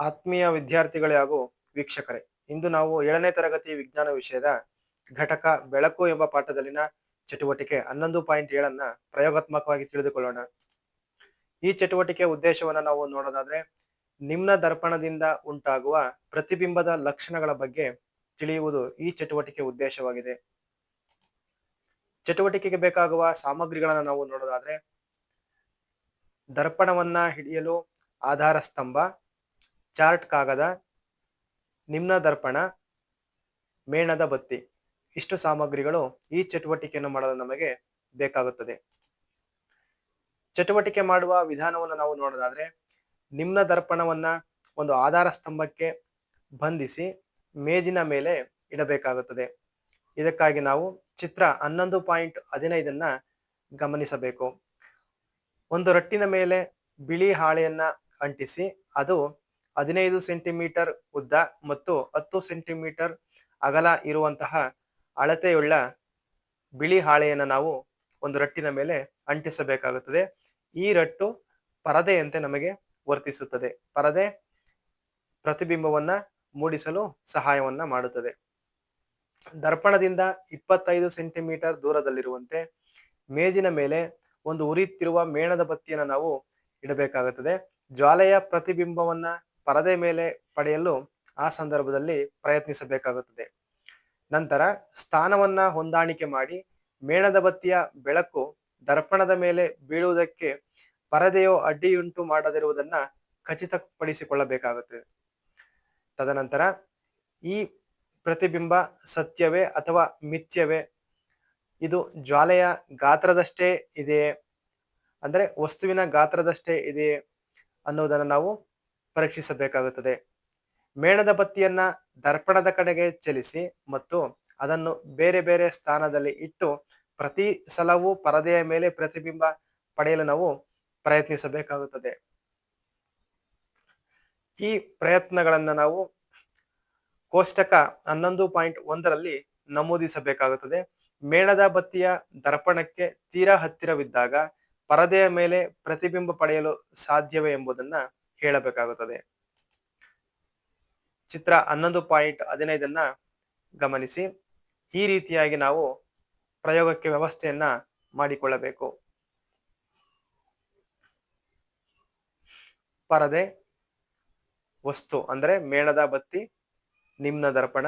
ಆತ್ಮೀಯ ವಿದ್ಯಾರ್ಥಿಗಳೇ ಹಾಗೂ ವೀಕ್ಷಕರೇ, ಇಂದು ನಾವು ಏಳನೇ ತರಗತಿ ವಿಜ್ಞಾನ ವಿಷಯದ ಘಟಕ ಬೆಳಕು ಎಂಬ ಪಾಠದಲ್ಲಿನ ಚಟುವಟಿಕೆ ಹನ್ನೊಂದು ಪಾಯಿಂಟ್ ಏಳನ್ನ ಪ್ರಯೋಗಾತ್ಮಕವಾಗಿ ತಿಳಿದುಕೊಳ್ಳೋಣ. ಈ ಚಟುವಟಿಕೆ ಉದ್ದೇಶವನ್ನ ನಾವು ನೋಡೋದಾದ್ರೆ, ನಿಮ್ನ ದರ್ಪಣದಿಂದ ಉಂಟಾಗುವ ಪ್ರತಿಬಿಂಬದ ಲಕ್ಷಣಗಳ ಬಗ್ಗೆ ತಿಳಿಯುವುದು ಈ ಚಟುವಟಿಕೆ ಉದ್ದೇಶವಾಗಿದೆ. ಚಟುವಟಿಕೆಗೆ ಬೇಕಾಗುವ ಸಾಮಗ್ರಿಗಳನ್ನ ನಾವು ನೋಡೋದಾದ್ರೆ, ದರ್ಪಣವನ್ನ ಹಿಡಿಯಲು ಆಧಾರ ಸ್ತಂಭ ಚಾರ್ಟ್ ಕಾಗದ ನಿಮ್ನ ದರ್ಪಣ, ಮೇಣದ ಬತ್ತಿ. ಇಷ್ಟು ಸಾಮಗ್ರಿಗಳು ಈ ಚಟುವಟಿಕೆಯನ್ನು ಮಾಡಲು ನಮಗೆ ಬೇಕಾಗುತ್ತದೆ. ಚಟುವಟಿಕೆ ಮಾಡುವ ವಿಧಾನವನ್ನು ನಾವು ನೋಡೋದಾದ್ರೆ, ನಿಮ್ನ ದರ್ಪಣವನ್ನ ಒಂದು ಆಧಾರ ಸ್ತಂಭಕ್ಕೆ ಬಂಧಿಸಿ ಮೇಜಿನ ಮೇಲೆ ಇಡಬೇಕಾಗುತ್ತದೆ. ಇದಕ್ಕಾಗಿ ನಾವು ಚಿತ್ರ ಹನ್ನೊಂದು ಪಾಯಿಂಟ್ ಹದಿನೈದನ್ನ ಗಮನಿಸಬೇಕು. ಒಂದು ರಟ್ಟಿನ ಮೇಲೆ ಬಿಳಿ ಹಾಳೆಯನ್ನ ಅಂಟಿಸಿ ಅದು ಹದಿನೈದು ಸೆಂಟಿಮೀಟರ್ ಉದ್ದ ಮತ್ತು ಹತ್ತು ಸೆಂಟಿಮೀಟರ್ ಅಗಲ ಇರುವಂತಹ ಅಳತೆಯುಳ್ಳ ಬಿಳಿ ಹಾಳೆಯನ್ನು ನಾವು ಒಂದು ರಟ್ಟಿನ ಮೇಲೆ ಅಂಟಿಸಬೇಕಾಗುತ್ತದೆ. ಈ ರಟ್ಟು ಪರದೆಯಂತೆ ನಮಗೆ ವರ್ತಿಸುತ್ತದೆ. ಪರದೆ ಪ್ರತಿಬಿಂಬವನ್ನ ಮೂಡಿಸಲು ಸಹಾಯವನ್ನ ಮಾಡುತ್ತದೆ. ದರ್ಪಣದಿಂದ ಇಪ್ಪತ್ತೈದು ಸೆಂಟಿಮೀಟರ್ ದೂರದಲ್ಲಿರುವಂತೆ ಮೇಜಿನ ಮೇಲೆ ಒಂದು ಉರಿಯುತ್ತಿರುವ ಮೇಣದ ಬತ್ತಿಯನ್ನು ನಾವು ಇಡಬೇಕಾಗುತ್ತದೆ. ಜ್ವಾಲೆಯ ಪ್ರತಿಬಿಂಬವನ್ನ ಪರದೆ ಮೇಲೆ ಪಡೆಯಲು ಆ ಸಂದರ್ಭದಲ್ಲಿ ಪ್ರಯತ್ನಿಸಬೇಕಾಗುತ್ತದೆ. ನಂತರ ಸ್ಥಾನವನ್ನ ಹೊಂದಾಣಿಕೆ ಮಾಡಿ ಮೇಣದ ಬತ್ತಿಯ ಬೆಳಕು ದರ್ಪಣದ ಮೇಲೆ ಬೀಳುವುದಕ್ಕೆ ಪರದೆಯೋ ಅಡ್ಡಿಯುಂಟು ಮಾಡದಿರುವುದನ್ನ ಖಚಿತಪಡಿಸಿಕೊಳ್ಳಬೇಕಾಗುತ್ತದೆ. ತದನಂತರ ಈ ಪ್ರತಿಬಿಂಬ ಸತ್ಯವೇ ಅಥವಾ ಮಿಥ್ಯವೇ? ಇದು ಜ್ವಾಲೆಯ ಗಾತ್ರದಷ್ಟೇ ಇದೆಯೇ? ಅಂದರೆ ವಸ್ತುವಿನ ಗಾತ್ರದಷ್ಟೇ ಇದೆಯೇ ಅನ್ನುವುದನ್ನು ನಾವು ಪರೀಕ್ಷಿಸಬೇಕಾಗುತ್ತದೆ. ಮೇಣದ ಬತ್ತಿಯನ್ನ ದರ್ಪಣದ ಕಡೆಗೆ ಚಲಿಸಿ ಮತ್ತು ಅದನ್ನು ಬೇರೆ ಬೇರೆ ಸ್ಥಾನದಲ್ಲಿ ಇಟ್ಟು ಪ್ರತಿ ಸಲವೂ ಪರದೆಯ ಮೇಲೆ ಪ್ರತಿಬಿಂಬ ಪಡೆಯಲು ನಾವು ಪ್ರಯತ್ನಿಸಬೇಕಾಗುತ್ತದೆ. ಈ ಪ್ರಯತ್ನಗಳನ್ನು ನಾವು ಕೋಷ್ಟಕ ಹನ್ನೊಂದು ಪಾಯಿಂಟ್ ಒಂದರಲ್ಲಿ ನಮೂದಿಸಬೇಕಾಗುತ್ತದೆ. ಮೇಣದ ಬತ್ತಿಯ ದರ್ಪಣಕ್ಕೆ ತೀರಾ ಹತ್ತಿರವಿದ್ದಾಗ ಪರದೆಯ ಮೇಲೆ ಪ್ರತಿಬಿಂಬ ಪಡೆಯಲು ಸಾಧ್ಯವೇ ಎಂಬುದನ್ನ ಹೇಳಬೇಕಾಗುತ್ತದೆ. ಚಿತ್ರ ಹನ್ನೊಂದು ಪಾಯಿಂಟ್ ಹದಿನೈದನ್ನ ಗಮನಿಸಿ. ಈ ರೀತಿಯಾಗಿ ನಾವು ಪ್ರಯೋಗಕ್ಕೆ ವ್ಯವಸ್ಥೆಯನ್ನ ಮಾಡಿಕೊಳ್ಳಬೇಕು. ಪರದೆ, ವಸ್ತು ಅಂದ್ರೆ ಮೇಣದ ಬತ್ತಿ, ನಿಮ್ನ ದರ್ಪಣ.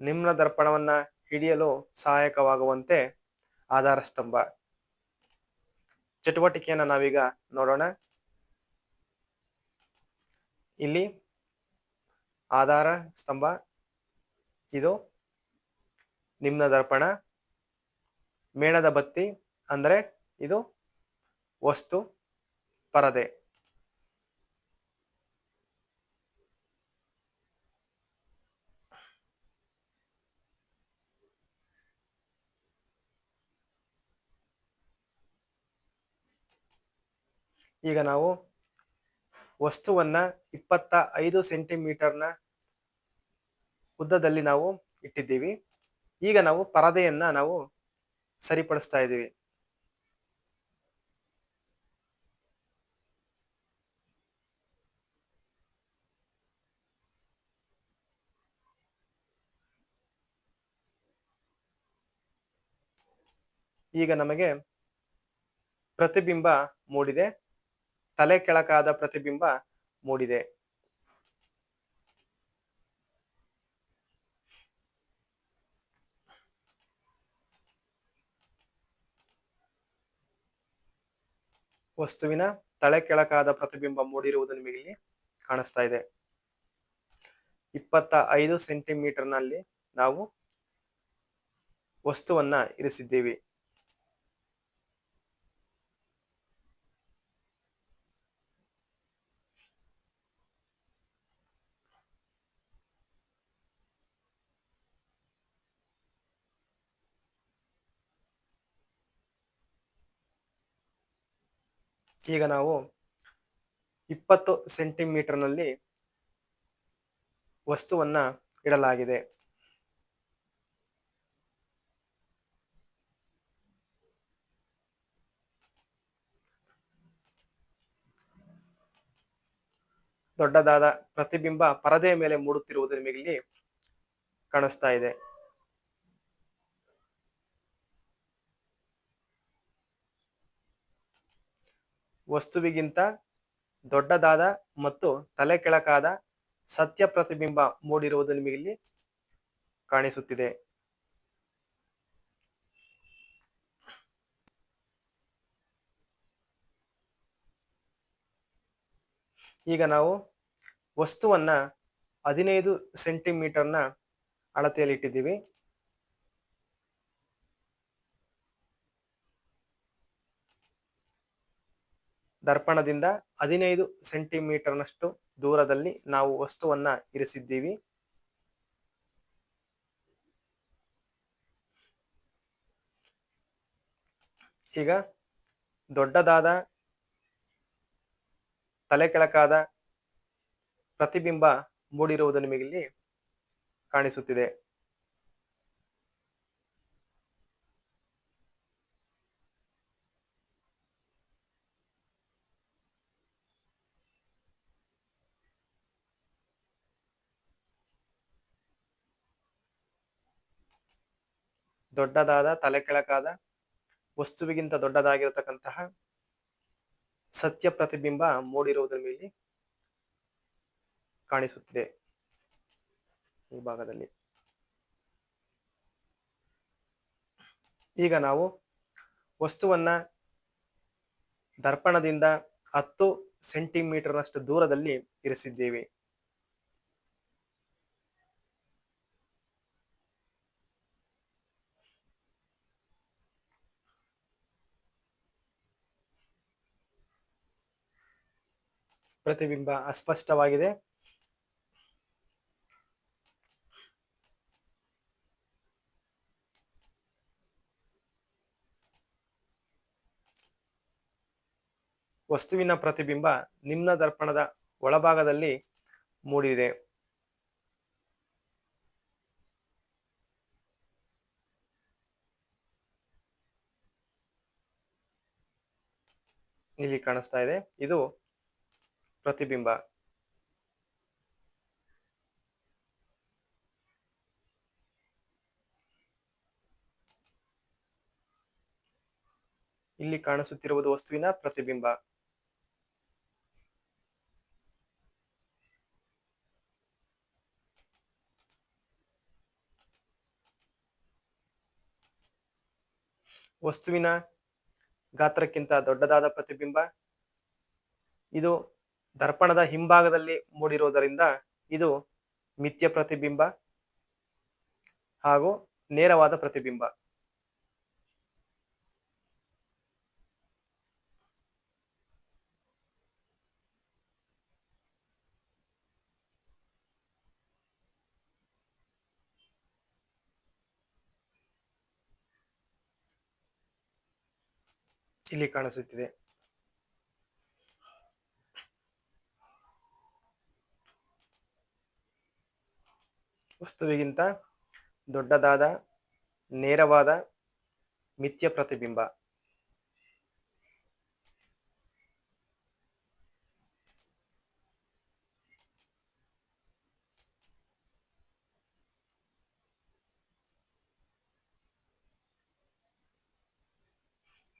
ನಿಮ್ನ ದರ್ಪಣವನ್ನ ಹಿಡಿಯಲು ಸಹಾಯಕವಾಗುವಂತೆ ಆಧಾರ ಸ್ತಂಭ ಚಟುವಟಿಕೆಯನ್ನ ನಾವೀಗ ನೋಡೋಣ. ಇಲ್ಲಿ ಆಧಾರ ಸ್ತಂಭ ಇದು ನಿಮ್ನ ದರ್ಪಣ ಮೇಣದ ಬತ್ತಿ ಅಂದರೆ ಇದು ವಸ್ತು ಪರದೆ. ಈಗ ನಾವು ವಸ್ತುವನ್ನ ಇಪ್ಪತ್ತ ಐದು ಸೆಂಟಿಮೀಟರ್ನ ಉದ್ದದಲ್ಲಿ ನಾವು ಇಟ್ಟಿದ್ದೀವಿ. ಈಗ ನಾವು ಪರದೆಯನ್ನ ನಾವು ಸರಿಪಡಿಸ್ತಾ ಇದ್ದೀವಿ. ಈಗ ನಮಗೆ ಪ್ರತಿಬಿಂಬ ಮೂಡಿದೆ. ತಲೆ ಕೆಳಕಾದ ಪ್ರತಿಬಿಂಬ ಮೂಡಿದೆ. ವಸ್ತುವಿನ ತಲೆ ಕೆಳಕಾದ ಪ್ರತಿಬಿಂಬ ಮೂಡಿರುವುದು ನಿಮಗೆ ಇಲ್ಲಿ ಕಾಣಿಸ್ತಾ ಇದೆ. ಇಪ್ಪತ್ತ ಐದು ಸೆಂಟಿಮೀಟರ್ನಲ್ಲಿ ನಾವು ವಸ್ತುವನ್ನ ಇರಿಸಿದ್ದೀವಿ. ಈಗ ನಾವು ಇಪ್ಪತ್ತು ಸೆಂಟಿಮೀಟರ್ನಲ್ಲಿ ವಸ್ತುವನ್ನ ಇಡಲಾಗಿದೆ. ದೊಡ್ಡದಾದ ಪ್ರತಿಬಿಂಬ ಪರದೆಯ ಮೇಲೆ ಮೂಡುತ್ತಿರುವುದು ನಿಮಗೆ ಇಲ್ಲಿ ಕಾಣಿಸ್ತಾ ಇದೆ. ವಸ್ತುವಿಗಿಂತ ದೊಡ್ಡದಾದ ಮತ್ತು ತಲೆ ಕೆಳಕಾದ ಸತ್ಯ ಪ್ರತಿಬಿಂಬ ಮೂಡಿರುವುದು ನಿಮಗೆ ಇಲ್ಲಿ ಕಾಣಿಸುತ್ತಿದೆ. ಈಗ ನಾವು ವಸ್ತುವನ್ನ ಹದಿನೈದು ಸೆಂಟಿಮೀಟರ್ನ ಅಳತೆಯಲ್ಲಿ ಇಟ್ಟಿದ್ದೀವಿ ದರ್ಪಣದಿಂದ ಹದಿನೈದು ಸೆಂಟಿಮೀಟರ್ನಷ್ಟು ದೂರದಲ್ಲಿ ನಾವು ವಸ್ತುವನ್ನ ಇರಿಸಿದ್ದೀವಿ. ಈಗ ದೊಡ್ಡದಾದ ತಲೆ ಕೆಳಕಾದ ಪ್ರತಿಬಿಂಬ ಮೂಡಿರುವುದು ನಿಮಗಿಲ್ಲಿ ಕಾಣಿಸುತ್ತಿದೆ. ದೊಡ್ಡದಾದ, ತಲೆ ಕೆಳಕಾದ, ವಸ್ತುವಿಗಿಂತ ದೊಡ್ಡದಾಗಿರತಕ್ಕಂತಹ ಸತ್ಯ ಪ್ರತಿಬಿಂಬ ಮೂಡಿರುವುದರ ಮೇಲೆ ಕಾಣಿಸುತ್ತಿದೆ ಈ ಭಾಗದಲ್ಲಿ. ಈಗ ನಾವು ವಸ್ತುವನ್ನ ದರ್ಪಣದಿಂದ ಹತ್ತು ಸೆಂಟಿಮೀಟರ್ನಷ್ಟು ದೂರದಲ್ಲಿ ಇರಿಸಿದ್ದೇವೆ. ಪ್ರತಿಬಿಂಬ ಅಸ್ಪಷ್ಟವಾಗಿದೆ. ವಸ್ತುವಿನ ಪ್ರತಿಬಿಂಬ ನಿಮ್ನ ದರ್ಪಣದ ಒಳಭಾಗದಲ್ಲಿ ಮೂಡಿದೆ. ಇಲ್ಲಿ ಕಾಣಿಸ್ತಾ ಇದೆ. ಇದು ಪ್ರತಿಬಿಂಬ. ಇಲ್ಲಿ ಕಾಣಿಸುತ್ತಿರುವುದು ವಸ್ತುವಿನ ಪ್ರತಿಬಿಂಬ. ವಸ್ತುವಿನ ಗಾತ್ರಕ್ಕಿಂತ ದೊಡ್ಡದಾದ ಪ್ರತಿಬಿಂಬ. ಇದು ದರ್ಪಣದ ಹಿಂಭಾಗದಲ್ಲಿ ಮೂಡಿರುವುದರಿಂದ ಇದು ಮಿಥ್ಯ ಪ್ರತಿಬಿಂಬ ಹಾಗೂ ನೇರವಾದ ಪ್ರತಿಬಿಂಬ. ಇಲ್ಲಿ ಕಾಣಿಸುತ್ತಿದೆ. ವಸ್ತುವಿಗಿಂತ ದೊಡ್ಡದಾದ ನೇರವಾದ ಮಿಥ್ಯ ಪ್ರತಿಬಿಂಬ.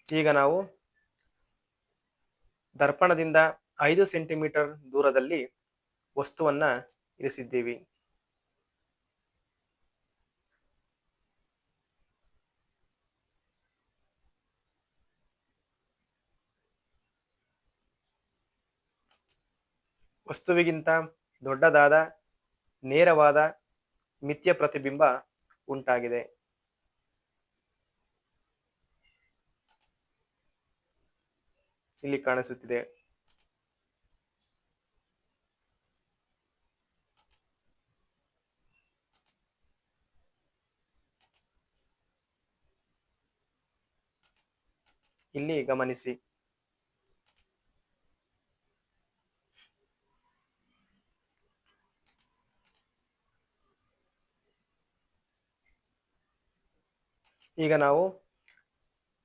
ಈಗ ನಾವು ದರ್ಪಣದಿಂದ ಐದು ಸೆಂಟಿಮೀಟರ್ ದೂರದಲ್ಲಿ ವಸ್ತುವನ್ನ ಇರಿಸಿದ್ದೀವಿ. ವಸ್ತುವಿಗಿಂತ ದೊಡ್ಡದಾದ ನೇರವಾದ ಮಿಥ್ಯ ಪ್ರತಿಬಿಂಬ ಉಂಟಾಗಿದೆ. ಇಲ್ಲಿ ಕಾಣಿಸುತ್ತಿದೆ. ಇಲ್ಲಿ ಗಮನಿಸಿ. ಈಗ ನಾವು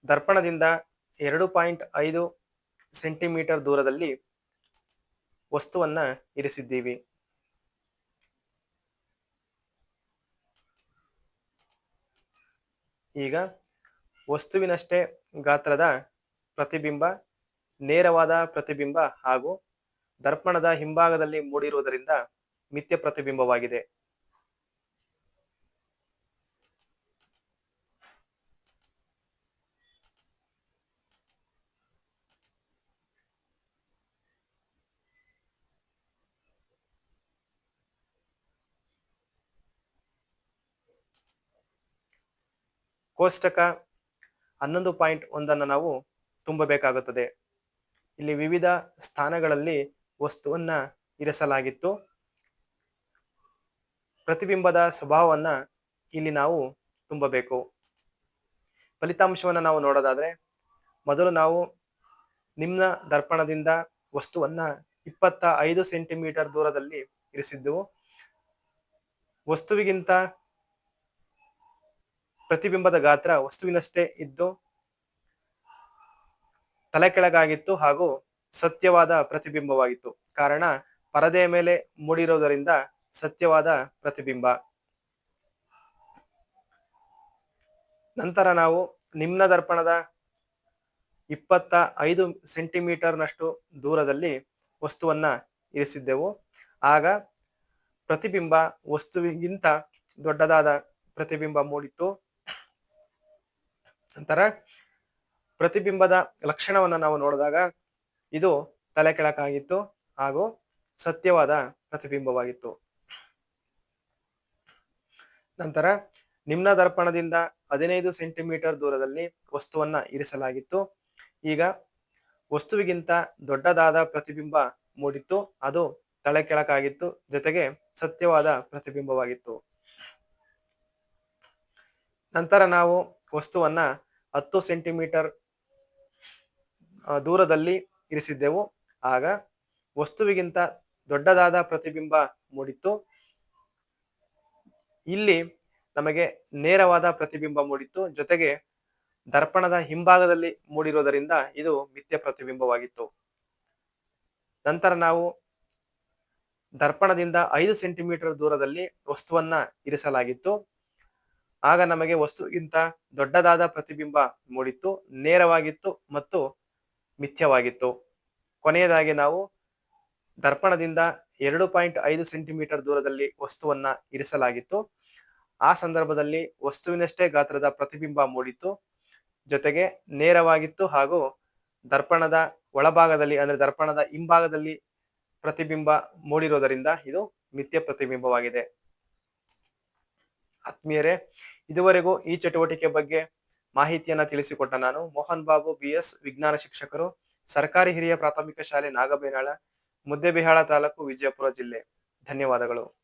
ದರ್ಪಣದಿಂದ ಎರಡು ಪಾಯಿಂಟ್ ಐದು ಸೆಂಟಿಮೀಟರ್ ದೂರದಲ್ಲಿ ವಸ್ತುವನ್ನ ಇರಿಸಿದ್ದೀವಿ. ಈಗ ವಸ್ತುವಿನಷ್ಟೇ ಗಾತ್ರದ ಪ್ರತಿಬಿಂಬ, ನೇರವಾದ ಪ್ರತಿಬಿಂಬ ಹಾಗೂ ದರ್ಪಣದ ಹಿಂಭಾಗದಲ್ಲಿ ಮೂಡಿರುವುದರಿಂದ ಮಿಥ್ಯ ಪ್ರತಿಬಿಂಬವಾಗಿದೆ. ಕೋಷ್ಟಕ ಹನ್ನೊಂದು ಪಾಯಿಂಟ್ ಒಂದನ್ನು ನಾವು ತುಂಬಬೇಕಾಗುತ್ತದೆ. ಇಲ್ಲಿ ವಿವಿಧ ಸ್ಥಾನಗಳಲ್ಲಿ ವಸ್ತುವನ್ನ ಇರಿಸಲಾಗಿತ್ತು. ಪ್ರತಿಬಿಂಬದ ಸ್ವಭಾವವನ್ನ ಇಲ್ಲಿ ನಾವು ತುಂಬಬೇಕು. ಫಲಿತಾಂಶವನ್ನು ನಾವು ನೋಡೋದಾದ್ರೆ, ಮೊದಲು ನಾವು ನಿಮ್ನ ದರ್ಪಣದಿಂದ ವಸ್ತುವನ್ನ ಇಪ್ಪತ್ತ ಐದು ಸೆಂಟಿಮೀಟರ್ ದೂರದಲ್ಲಿ ಇರಿಸಿದ್ದೆವು. ವಸ್ತುವಿಗಿಂತ ಪ್ರತಿಬಿಂಬದ ಗಾತ್ರ ವಸ್ತುವಿನಷ್ಟೇ ಇದ್ದು ತಲೆ ಕೆಳಗಾಗಿತ್ತು ಹಾಗೂ ಸತ್ಯವಾದ ಪ್ರತಿಬಿಂಬವಾಗಿತ್ತು. ಕಾರಣ, ಪರದೆಯ ಮೇಲೆ ಮೂಡಿರುವುದರಿಂದ ಸತ್ಯವಾದ ಪ್ರತಿಬಿಂಬ. ನಂತರ ನಾವು ನಿಮ್ನ ದರ್ಪಣದ ಇಪ್ಪತ್ತ ಐದು ಸೆಂಟಿಮೀಟರ್ನಷ್ಟು ದೂರದಲ್ಲಿ ವಸ್ತುವನ್ನ ಇರಿಸಿದ್ದೆವು. ಆಗ ಪ್ರತಿಬಿಂಬ ವಸ್ತುವಿಗಿಂತ ದೊಡ್ಡದಾದ ಪ್ರತಿಬಿಂಬ ಮೂಡಿತ್ತು. ನಂತರ ಪ್ರತಿಬಿಂಬದ ಲಕ್ಷಣವನ್ನು ನಾವು ನೋಡಿದಾಗ ಇದು ತಲೆ ಕೆಳಕಾಗಿತ್ತು ಹಾಗೂ ಸತ್ಯವಾದ ಪ್ರತಿಬಿಂಬವಾಗಿತ್ತು. ನಂತರ ನಿಮ್ನ ದರ್ಪಣದಿಂದ ಹದಿನೈದು ಸೆಂಟಿಮೀಟರ್ ದೂರದಲ್ಲಿ ವಸ್ತುವನ್ನ ಇರಿಸಲಾಗಿತ್ತು. ಈಗ ವಸ್ತುವಿಗಿಂತ ದೊಡ್ಡದಾದ ಪ್ರತಿಬಿಂಬ ಮೂಡಿತ್ತು. ಅದು ತಲೆ ಕೆಳಕಾಗಿತ್ತು. ಜೊತೆಗೆ ಸತ್ಯವಾದ ಪ್ರತಿಬಿಂಬವಾಗಿತ್ತು. ನಂತರ ನಾವು ವಸ್ತುವನ್ನ ಹತ್ತು ಸೆಂಟಿಮೀಟರ್ ದೂರದಲ್ಲಿ ಇರಿಸಿದ್ದೆವು. ಆಗ ವಸ್ತುವಿಗಿಂತ ದೊಡ್ಡದಾದ ಪ್ರತಿಬಿಂಬ ಮೂಡಿತ್ತು. ಇಲ್ಲಿ ನಮಗೆ ನೇರವಾದ ಪ್ರತಿಬಿಂಬ ಮೂಡಿತ್ತು. ಜೊತೆಗೆ ದರ್ಪಣದ ಹಿಂಭಾಗದಲ್ಲಿ ಮೂಡಿರುವುದರಿಂದ ಇದು ಮಿಥ್ಯ ಪ್ರತಿಬಿಂಬವಾಗಿತ್ತು. ನಂತರ ನಾವು ದರ್ಪಣದಿಂದ ಐದು ಸೆಂಟಿಮೀಟರ್ ದೂರದಲ್ಲಿ ವಸ್ತುವನ್ನ ಇರಿಸಲಾಗಿತ್ತು. ಆಗ ನಮಗೆ ವಸ್ತುಗಿಂತ ದೊಡ್ಡದಾದ ಪ್ರತಿಬಿಂಬ ಮೂಡಿತ್ತು, ನೇರವಾಗಿತ್ತು ಮತ್ತು ಮಿಥ್ಯವಾಗಿತ್ತು. ಕೊನೆಯದಾಗಿ ನಾವು ದರ್ಪಣದಿಂದ ಎರಡು ಪಾಯಿಂಟ್ ಐದು ಸೆಂಟಿಮೀಟರ್ ದೂರದಲ್ಲಿ ವಸ್ತುವನ್ನ ಇರಿಸಲಾಗಿತ್ತು. ಆ ಸಂದರ್ಭದಲ್ಲಿ ವಸ್ತುವಿನಷ್ಟೇ ಗಾತ್ರದ ಪ್ರತಿಬಿಂಬ ಮೂಡಿತ್ತು. ಜೊತೆಗೆ ನೇರವಾಗಿತ್ತು ಹಾಗೂ ದರ್ಪಣದ ಒಳಭಾಗದಲ್ಲಿ, ಅಂದ್ರೆ ದರ್ಪಣದ ಹಿಂಭಾಗದಲ್ಲಿ ಪ್ರತಿಬಿಂಬ ಮೂಡಿರೋದರಿಂದ ಇದು ಮಿಥ್ಯ ಪ್ರತಿಬಿಂಬವಾಗಿದೆ. ಆತ್ಮೀಯರೇ, ಇದುವರೆಗೂ ಈ ಚಟುವಟಿಕೆ ಬಗ್ಗೆ ಮಾಹಿತಿಯನ್ನ ತಿಳಿಸಿಕೊಟ್ಟ ನಾನು ಮೋಹನ್ ಬಾಬು ಬಿ ಎಸ್ ವಿಜ್ಞಾನ ಶಿಕ್ಷಕರು, ಸರ್ಕಾರಿ ಹಿರಿಯ ಪ್ರಾಥಮಿಕ ಶಾಲೆ ನಾಗಬೇನಾಳ ಮುದ್ದೆಬಿಹಾಳ ತಾಲೂಕು ವಿಜಯಪುರ ಜಿಲ್ಲೆ. ಧನ್ಯವಾದಗಳು.